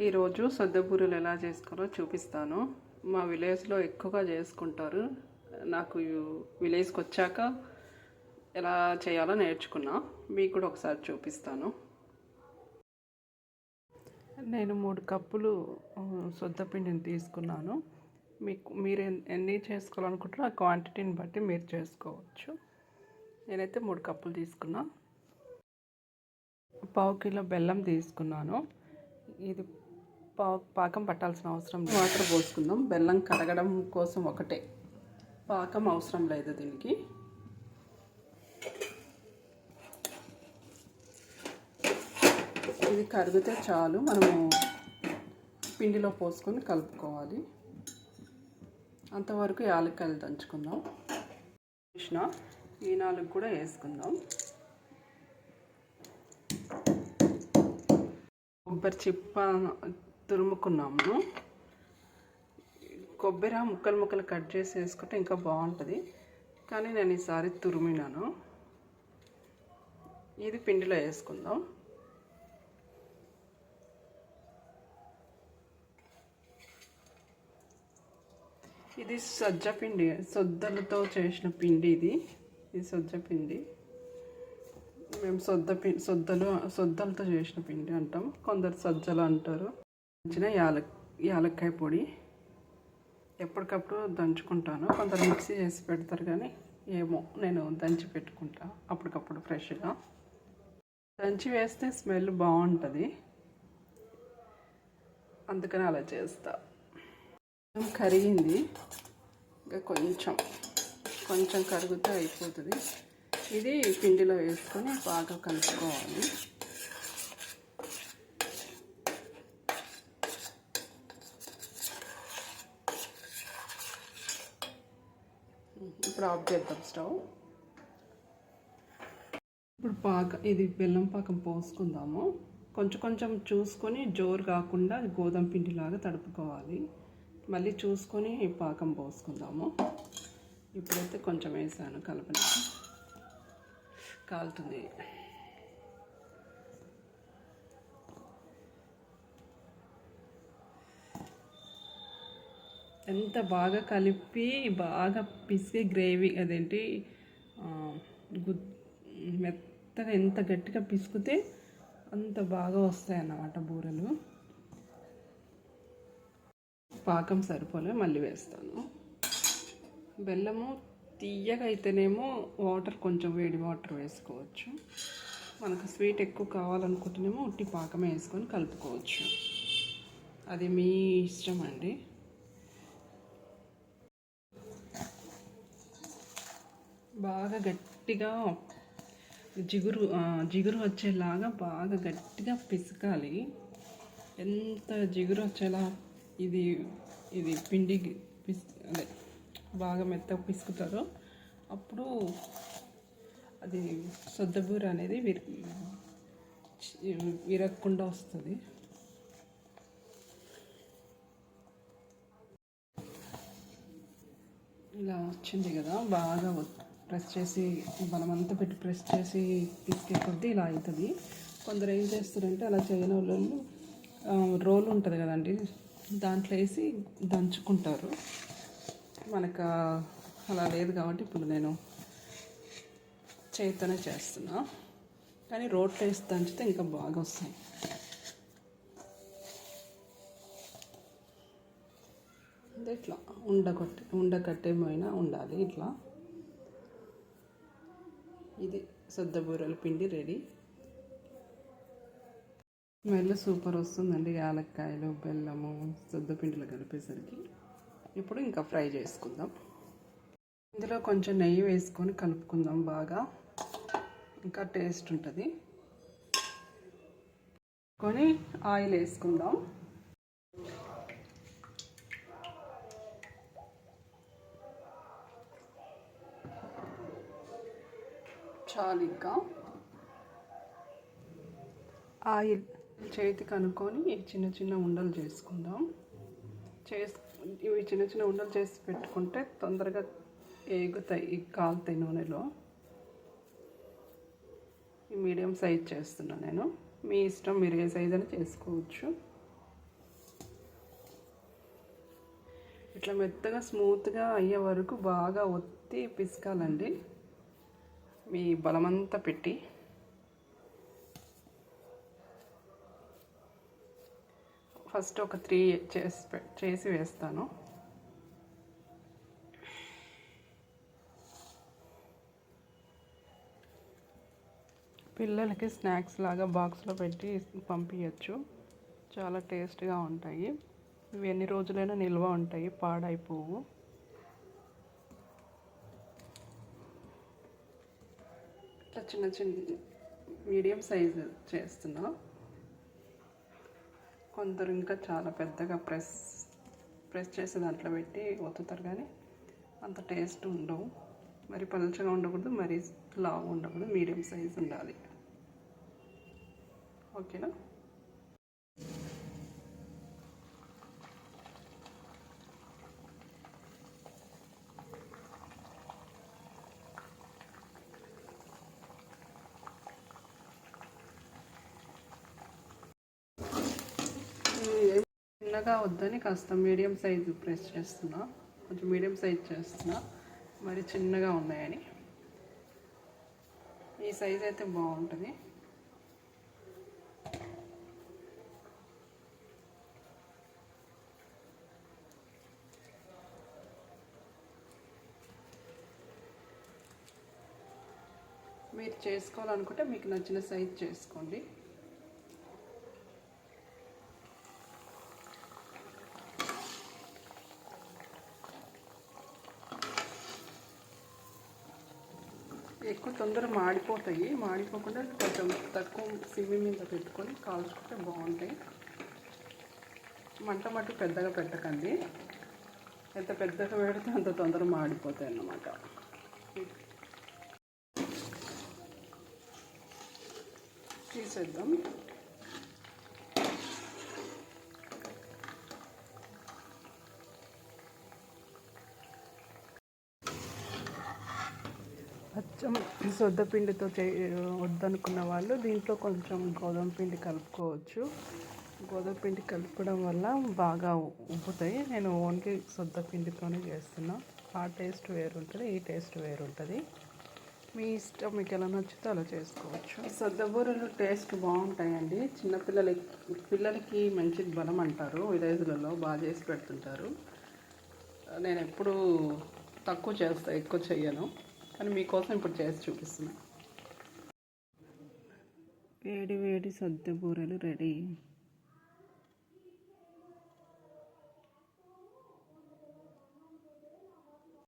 ఈరోజు సొద్దబూరెలు ఎలా చేసుకోవాలో చూపిస్తాను. మా విలేజ్లో ఎక్కువగా చేసుకుంటారు. నాకు విలేజ్కి వచ్చాక ఎలా చేయాలో నేర్చుకున్నా. మీకు కూడా ఒకసారి చూపిస్తాను. నేను మూడు కప్పులు ఆ, సొద్దపిండిని తీసుకున్నాను. మీకు మీరు ఎన్ని చేసుకోవాలనుకుంటారో ఆ క్వాంటిటీని బట్టి మీరు చేసుకోవచ్చు. నేనైతే మూడు కప్పులు తీసుకున్నా. పావు కిలో బెల్లం తీసుకున్నాను. ఇది పా పాకం పట్టాల్సిన అవసరం లేదు. వాటర్ పోసుకుందాం. బెల్లం కరగడం కోసం ఒకటే. పాకం అవసరం లేదు దీనికి. ఇది కరిగితే చాలు. మనము పిండిలో పోసుకొని కలుపుకోవాలి. అంతవరకు యాలక్కాయలు దంచుకుందాం. కృష్ణ ఈ నాలుగు కూడా వేసుకుందాం. కొబ్బరి చిప్ప తురుముకున్నాము. కొబ్బరి ముక్కలు ముక్కలు కట్ చేసి వేసుకుంటే ఇంకా బాగుంటుంది. కానీ నేను ఈసారి తురిమినాను. ఇది పిండిలో వేసుకుందాం. ఇది సజ్జ పిండి సొద్దలతో చేసిన పిండి ఇది. ఇది సజ్జ పిండి. మేము సొద్ద పిండి సొద్దలు సొద్దలతో చేసిన పిండి అంటాం. కొందరు సజ్జలు అంటారు. దంచిన యాలక్ యాలక్కాయ పొడి ఎప్పటికప్పుడు దంచుకుంటాను. కొందరు మిక్సీ చేసి పెడతారు కానీ ఏమో నేను దంచి పెట్టుకుంటా అప్పటికప్పుడు ఫ్రెష్గా. దంచి వేస్తే స్మెల్ బాగుంటుంది. అందుకని అలా చేస్తా. కరిగింది. ఇంకా కొంచెం కొంచెం కరిగితే అయిపోతుంది. ఇది పిండిలో వేసుకొని బాగా కలుపుకోవాలి. ఇప్పుడు ఆఫ్ చేద్దాం స్టవ్. ఇప్పుడు పాక ఇది బెల్లం పాకం పోసుకుందాము. కొంచెం కొంచెం చూసుకొని జోరు కాకుండా గోధుమ పిండిలాగా తడుపుకోవాలి. మళ్ళీ చూసుకొని పాకం పోసుకుందాము. ఇప్పుడైతే కొంచెం వేసాను కలపని. కాలుతుంది. ఎంత బాగా కలిపి బాగా పిసికి గ్రేవీ అదేంటి గుద్ మెత్తగా ఎంత గట్టిగా పిసికితే అంత బాగా వస్తాయి అన్నమాట బూరెలు. పాకం సరిపోలే మళ్ళీ వేస్తాను. బెల్లము తీయగా అయితేనేమో వాటర్ కొంచెం వేడి వాటర్ వేసుకోవచ్చు. మనకు స్వీట్ ఎక్కువ కావాలనుకుంటేనేమో ఉట్టి పాకమే వేసుకొని కలుపుకోవచ్చు. అది మీ ఇష్టం అండి. బాగా గట్టిగా జిగురు జిగురు వచ్చేలాగా బాగా గట్టిగా పిసకాలి. ఎంత జిగురు వచ్చేలా ఇది ఇది పిండి పిస్ అదే బాగా మెత్తగా పిసుకుతారో అప్పుడు అది సొద్దబూర అనేది విర విరగకుండా వస్తుంది. ఇలా వచ్చింది కదా బాగా ప్రెస్ చేసి బలమంతా పెట్టి ప్రెస్ చేసి పిసికే కొద్దీ ఇలా అవుతుంది. కొందరు ఏం చేస్తారంటే అలా చేయని వాళ్ళు రోల్ ఉంటుంది కదండి. దాంట్లో వేసి దంచుకుంటారు. మనకు అలా లేదు కాబట్టి ఇప్పుడు నేను చేతనే చేస్తున్నా. కానీ రోట్లో వేసి దంచితే ఇంకా బాగా వస్తాయి. అంటే ఇట్లా. ఉండకొట్టి ఉండకట్టేమైనా ఉండాలి ఇట్లా. ఇది సొద్దబూరల పిండి రెడీ. స్మెల్ సూపర్ వస్తుందండి యాలక్కాయలు బెల్లము సొద్ద కలిపేసరికి. ఇప్పుడు ఇంకా ఫ్రై చేసుకుందాం. ఇందులో కొంచెం నెయ్యి వేసుకొని కలుపుకుందాం బాగా. ఇంకా టేస్ట్ ఉంటుంది. కొని ఆయిల్ వేసుకుందాం. షాల్ ఇంకా ఆయిల్ చేతి కనుక్కొని చిన్న చిన్న ఉండలు చేసుకుందాం. చేసు ఇవి చిన్న చిన్న ఉండలు చేసి పెట్టుకుంటే తొందరగా ఏగుతాయి కాలుతాయి నూనెలో. మీడియం సైజ్ చేస్తున్నాను నేను. మీ ఇష్టం మీరు ఏ సైజ్ అని చేసుకోవచ్చు. ఇట్లా మెత్తగా స్మూత్గా అయ్యే వరకు బాగా ఒత్తి పిసకాలండి. మీ బలమంతా పెట్టి ఫస్ట్ ఒక త్రీ చేసి చేసి వేస్తాను. పిల్లలకి స్నాక్స్ లాగా బాక్స్లో పెట్టి పంపించచ్చు చాలా టేస్ట్గా ఉంటాయి. ఇవి ఎన్ని రోజులైనా నిల్వ ఉంటాయి పాడైపోవు. ఇట్లా చిన్న చిన్న మీడియం సైజు చేస్తున్నా కొందరు ఇంకా చాలా పెద్దగా ప్రెస్ ప్రెస్ చేసి దాంట్లో పెట్టి ఒత్తుతారు కానీ అంత టేస్ట్ ఉండవు. మరి పలుచగా ఉండకూడదు మరి లావు ఉండకూడదు మీడియం సైజ్ ఉండాలి. ఓకేనా ఇది చిన్నగా వద్దని కాస్త మీడియం సైజు ప్రెస్ చేస్తున్నా. కొంచెం మీడియం సైజ్ చేస్తున్నా. మరి చిన్నగా ఉన్నాయని. ఈ సైజ్ అయితే బాగుంటుంది. మీరు చేసుకోవాలనుకుంటే మీకు నచ్చిన సైజ్ చేసుకోండి. ఎక్కువ తొందర మాడిపోతాయి. మాడిపోకుండా కొంచెం తక్కువ సిమ్మి మీద పెట్టుకొని కాల్చుకుంటే బాగుంటాయి. మంట మట్టు పెద్దగా పెట్టకండి. ఎంత పెద్దగా పెడితే అంత తొందర మాడిపోతాయి అన్నమాట. తీసేద్దాం. అచ్చం సొద్ద పిండితో చే వద్దనుకున్న వాళ్ళు దీంట్లో కొంచెం గోధుమ పిండి కలుపుకోవచ్చు. గోధుమ పిండి కలపడం వల్ల బాగా ఉబ్బుతాయి. నేను ఓన్లీ సొద్ద పిండితోనే చేస్తున్నా. ఆ టేస్ట్ వేరు ఉంటుంది ఈ టేస్ట్ వేరు ఉంటుంది మీ ఇష్టం మీకు ఎలా నచ్చితే అలా చేసుకోవచ్చు. ఈ సొద్ద బూరెలు టేస్ట్ బాగుంటాయండి. చిన్నపిల్లలకి పిల్లలకి మంచి బలం అంటారు. విలేజ్లలో బాగా చేసి పెడుతుంటారు. నేను ఎప్పుడు తక్కువ చేస్తాను ఎక్కువ చెయ్యను. కానీ మీకోసం ఇప్పుడు చేసి చూపిస్తున్నాను వేడి వేడి సద్ద బూరెలు రెడీ.